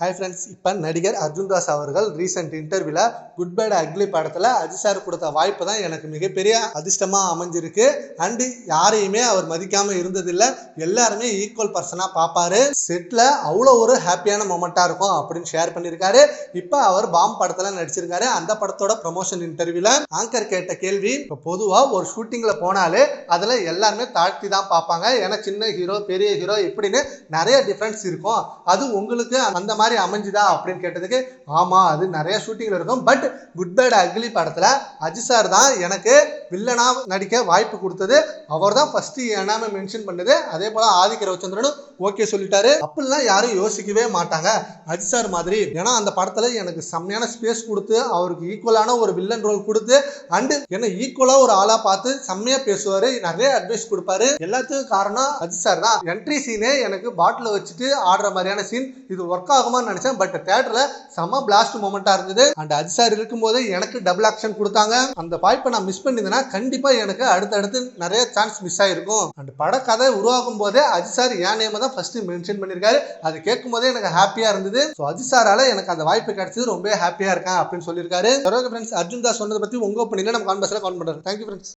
Hi friends இப்போ நடிகர் அர்ஜுன் தாஸ் அவர்கள் ரீசெண்ட் இன்டர்வியூவில் குட் பேட் அக்லி படத்தில் அஜித் சார் கொடுத்த வாய்ப்பு தான் எனக்கு மிகப்பெரிய அதிர்ஷ்டமாக அமைஞ்சிருக்கு. அண்டு யாரையுமே அவர் மதிக்காமல் இருந்ததில்லை. எல்லாருமே ஈக்குவல் பர்சனாக பார்ப்பாரு செட்டில் அவ்வளோ ஒரு ஹாப்பியான மொமெண்ட்டாக இருக்கும் அப்படின்னு ஷேர் பண்ணியிருக்காரு இப்போ அவர் பாம் படத்தில் நடிச்சிருக்காரு. அந்த படத்தோட ப்ரமோஷன் இன்டர்வியூவில் ஆங்கர் கேட்ட கேள்வி இப்போ பொதுவாக ஒரு ஷூட்டிங்கில் போனாலே அதில் எல்லாருமே தாழ்த்தி தான் பார்ப்பாங்க ஏன்னா சின்ன ஹீரோ பெரிய ஹீரோ இப்படின்னு நிறைய டிஃப்ரென்ஸ் இருக்கும். அது உங்களுக்கு அந்த மாதிரி அமைஞ்சுதா அப்படின்னு கேட்டதுக்கு ஆமாம் அது நிறைய ஷூட்டிங்கில் இருக்கும். பட் குட் பேட் அக்லி படத்துல அஜித் சார் தான் எனக்கு வில்லனா நடிக்க வாய்ப்பு கொடுத்தது. அவர் தான் ஃபஸ்ட்டு என்னாமே மென்ஷன் பண்ணது. அதே போல் ஆதிக்க ரவிச்சந்திரனும் ஓகே சொல்லிட்டாரு. அப்படிலாம் யாரும் யோசிக்கவே மாட்டாங்க. அஜித் சார் மாதிரி. ஏன்னா அந்த படத்துல எனக்கு செம்மையான ஸ்பேஸ் கொடுத்து அவருக்கு ஈக்குவலான ஒரு வில்லன் ரோல் கொடுத்து அண்டு என்ன ஈக்குவலா ஒரு ஆளா பார்த்து செம்மையா பேசுவாரு. நிறைய அட்வைஸ் கொடுப்பாரு. எல்லாத்துக்கும் காரணம் அஜித் சார் தான். என்ட்ரி சீனே எனக்கு பாட்டில் வச்சுட்டு ஆடுற மாதிரியான சீன் இது ஒர்க் ஆகுமான்னு நினைச்சேன் பட் தேட்டர்ல செம பிளாஸ்ட் மூமெண்டா இருந்தது. அண்ட் அஜித் சார் இருக்கும்போது எனக்கு டபுள் ஆக்ஷன் கொடுத்தாங்க. அந்த வாய்ப்பை நான் மிஸ் பண்ணியிருந்தேன்னா கண்டிப்பா எனக்கு அடுத்தடுத்து நிறைய சான்ஸ் மிஸ் ஆயிருக்கும். அண்ட் படக்கதை உருவாகும் போதே அஜித் சார் என் நேம் தான் ஃபர்ஸ்ட் மென்ஷன் பண்ணியிருக்காரு. அது கேட்கும் போதே எனக்கு ஹாப்பியா இருந்தது. ஸோ அஜித் சாரால எனக்கு அந்த வாய்ப்பு கிடைச்சது. ரொம்ப ஹாப்பியா இருக்கேன் அப்படின்னு சொல்லியிருக்காரு. ஃப்ரெண்ட்ஸ் அர்ஜுன் தாஸ் சொன்னதை பத்தி உங்க ஒப்பீனியன் நம்ம கான்பர்ஸ்ல கான் பண்றோம். Thank you friends